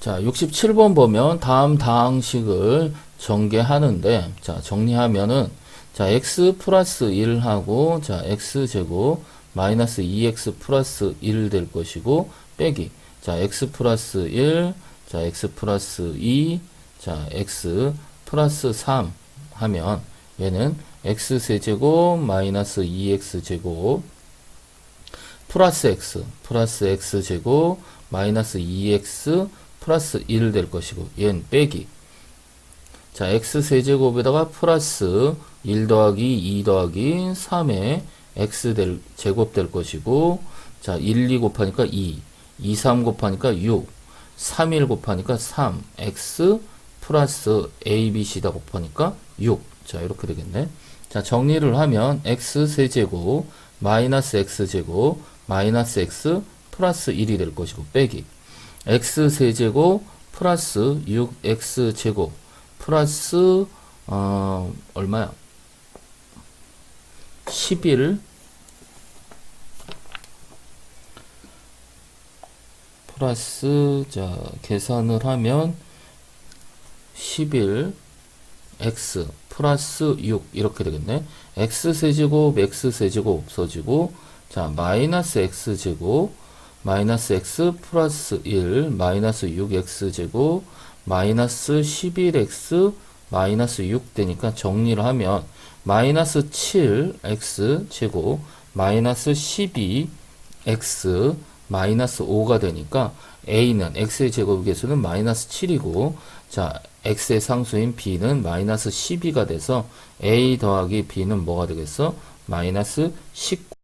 자, 67번 보면 다음 다항식을 전개하는데, 자, 정리하면은, 자, x 플러스 1하고, 자, x제곱 마이너스 2x 플러스 1 될 것이고, 빼기. 자, x 플러스 1, 자, x 플러스 2, 자, x 플러스 3 하면, 얘는 x 세제곱 마이너스 2x 제곱 플러스 x 플러스 x 제곱 마이너스 2x 플러스 1 될 것이고 얘는 빼기. 자 x 세제곱에다가 플러스 1 더하기 2 더하기 3의 x 될 제곱 될 것이고 자 1, 2 곱하니까 2 2, 3 곱하니까 6 3, 1 곱하니까 3 x 플러스 a, b, c다 곱하니까 6 자 이렇게 되겠네. 자 정리를 하면 x 세제곱 마이너스 x 제곱 마이너스 x 플러스 1이 될 것이고 빼기 x 세제곱 플러스 6x 제곱 플러스 어 얼마야? 11 플러스 자 계산을 하면 11 x 플러스 6 이렇게 되겠네. x 세제곱 x 세제곱 없어지고 자 마이너스 x 제곱 마이너스 x 플러스 1 마이너스 6x 제곱 마이너스 11x 마이너스 6 되니까 정리를 하면 마이너스 7x 제곱 마이너스 12x 마이너스 5가 되니까 a는 x의 제곱 개수는 마이너스 7이고 자 x의 상수인 b는 마이너스 12가 돼서 a 더하기 b는 뭐가 되겠어? 마이너스 19